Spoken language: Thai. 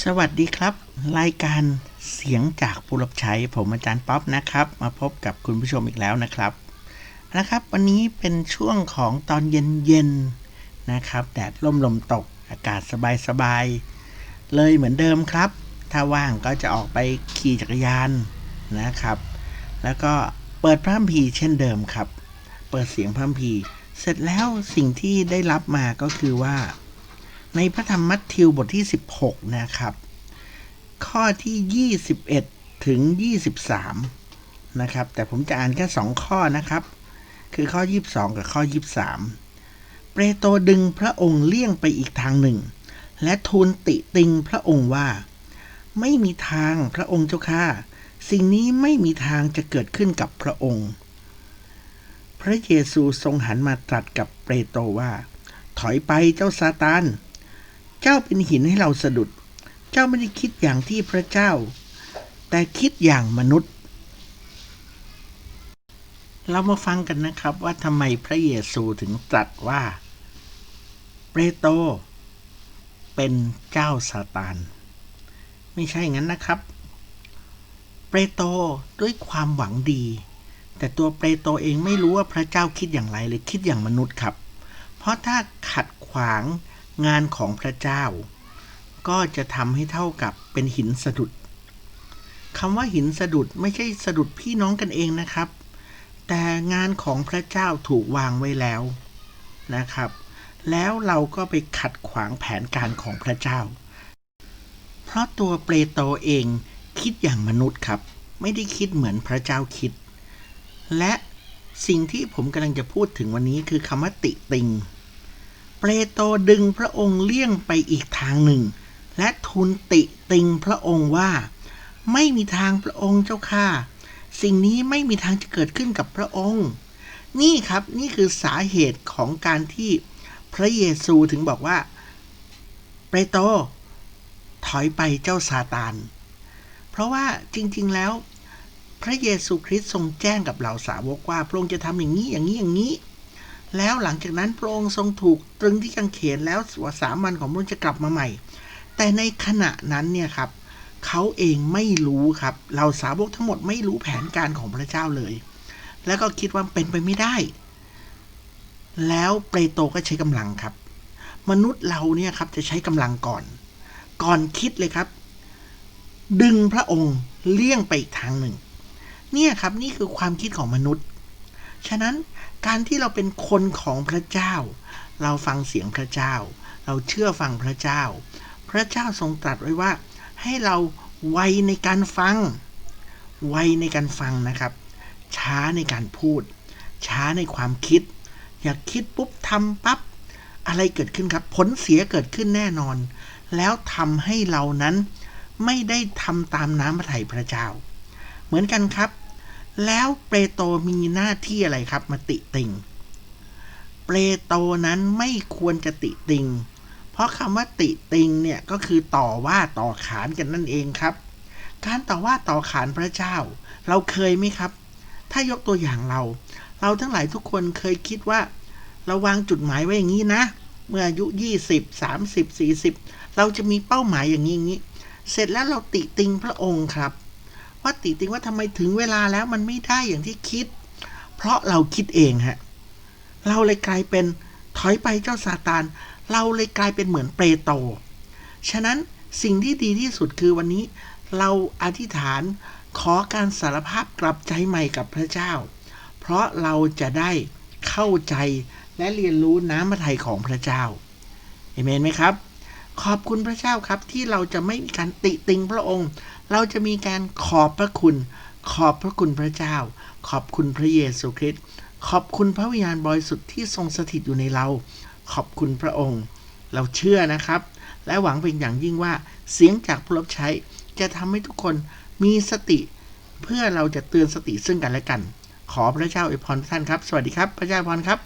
สวัสดีครับ รายการเสียงจากผู้รับใช้ผมอาจารย์ป๊อปนะครับ มาพบกับคุณผู้ชมอีกแล้วนะครับนะครับ วันนี้เป็นช่วงของตอนเย็นๆนะครับแดดล่มลมตกอากาศสบายๆเลยเหมือนเดิมครับ ถ้าว่างก็จะออกไปขี่จักรยานนะครับ แล้วก็เปิดพระคัมภีร์เช่นเดิมครับ เปิดเสียงพระคัมภีร์ เสร็จแล้วสิ่งที่ได้รับมาก็คือว่า ในพระธรรมมัทธิวบทที่ 16 นะครับ ข้อที่ 21 ถึง 23 นะครับ แต่ผมจะอ่านแค่ 2 ข้อนะครับ คือข้อ 22 กับข้อ 23 เปโตรดึงพระองค์เลี่ยงไปอีกทางหนึ่ง และทูลติติงพระองค์ว่า ไม่มีทางพระองค์เจ้าข้าสิ่งนี้ไม่มีทางจะเกิดขึ้นกับพระองค์ พระเยซูทรงหันมาตรัสกับเปโตรว่า ถอยไปเจ้าซาตาน เจ้าเป็นหินให้เราสะดุด เจ้าไม่ได้คิดอย่างที่พระเจ้า แต่คิดอย่างมนุษย์ เรามาฟังกันนะครับว่าทำไมพระเยซูถึงตรัสว่าเปโตรเป็นเจ้าซาตานไม่ใช่งั้นนะครับ เปโตรด้วยความหวังดี แต่ตัวเปโตรเองไม่รู้ว่าพระเจ้าคิดอย่างไรเลยคิดอย่างมนุษย์ครับ เพราะถ้าขัดขวาง งานของพระเจ้า ก็จะทำให้เท่ากับเป็นหินสะดุดคำว่าหินสะดุดไม่ใช่สะดุดพี่น้องกันเองนะครับ แต่งานของพระเจ้าถูกวางไว้แล้วนะครับ แล้วเราก็ไปขัดขวางแผนการของพระเจ้า เพราะตัวเปโตรเองคิดอย่างมนุษย์ครับ ไม่ได้คิดเหมือนพระเจ้าคิด และสิ่งที่ผมกำลังจะพูดถึงวันนี้คือคำว่าติติง เปโตรดึงพระองค์เลี่ยงไปอีกทางหนึ่ง และทูลติติงพระองค์ว่า ไม่มีทางพระองค์เจ้าข้าสิ่งนี้ไม่มีทางจะเกิดขึ้นกับพระองค์ นี่ครับนี่คือสาเหตุของการที่พระเยซูถึงบอกว่า เปโตรถอยไปเจ้าซาตาน เพราะว่าจริงๆแล้ว พระเยซูคริสต์ทรงแจ้งกับเหล่าสาวกว่า พระองค์จะทำอย่างนี้อย่างนี้อย่างนี้ แล้วหลังจากนั้นพระองค์ทรงถูกตรึงที่กางเขนแล้วว่าสามวันของพระองค์จะกลับมาใหม่ แต่ในขณะนั้นเนี่ยครับเขาเองไม่รู้ครับเหล่าสาวกทั้งหมดไม่รู้แผนการของพระเจ้าเลย แล้วก็คิดว่าเป็นไปไม่ได้ แล้วเปโตรก็ใช้กำลังครับ มนุษย์เราเนี่ยครับจะใช้กำลังก่อน ก่อนคิดเลยครับ ดึงพระองค์เลี่ยงไปอีกทางหนึ่ง เนี่ยครับนี่คือความคิดของมนุษย์ ฉะนั้นการที่เราเป็นคนของพระเจ้า เราฟังเสียงพระเจ้า เราเชื่อฟังพระเจ้า พระเจ้าทรงตรัสไว้ว่า ให้เราไวในการฟัง ไวในการฟังนะครับ ช้าในการพูด ช้าในความคิด อยากคิดปุ๊บทำปั๊บอะไรเกิดขึ้นครับ ผลเสียเกิดขึ้นแน่นอน แล้วทำให้เรานั้นไม่ได้ทำตามน้ำพระทัยพระเจ้า เหมือนกันครับ แล้วเปโตรมีหน้าที่อะไรครับมาติติง เปโตรนั้นไม่ควรจะติติง เพราะคำว่าติติงเนี่ยก็คือต่อว่าต่อขานกันนั่นเองครับ การต่อว่าต่อขานพระเจ้า เราเคยไหมครับ ถ้ายกตัวอย่างเรา เราทั้งหลายทุกคนเคยคิดว่า เราวางจุดหมายไว้อย่างนี้นะ เมื่ออายุ 20 30 40 เราจะมีเป้าหมายอย่างนี้อย่างนี้ เสร็จแล้วเราติติงพระองค์ครับ ว่าติติงว่าทำไมถึงเวลาแล้วมันไม่ได้อย่างที่คิด เพราะเราคิดเองฮะเราเลยกลายเป็นถอยไปเจ้าซาตาน เราเลยกลายเป็นเหมือนเปรโต ฉะนั้นสิ่งที่ดีที่สุดคือวันนี้ เราอธิษฐานขอการสารภาพกลับใจใหม่กับพระเจ้า เพราะเราจะได้เข้าใจและเรียนรู้น้ำพระทัยของพระเจ้าเอเมนไหมครับ ขอบคุณพระเจ้าครับที่เราจะไม่มีการติติงพระองค์ เราจะมีการขอบพระคุณ ขอบพระคุณพระเจ้า ขอบคุณพระเยซูคริสต์ขอบคุณพระวิญญาณบริสุทธิ์ที่ทรงสถิตอยู่ในเรา ขอบคุณพระองค์ เราเชื่อนะครับ และหวังเป็นอย่างยิ่งว่าเสียงจากผู้รับใช้จะทำให้ทุกคนมีสติ เพื่อเราจะเตือนสติซึ่งกันและกัน ขอพระเจ้าอวยพรท่านครับ สวัสดีครับ พระเจ้าอวยพรครับ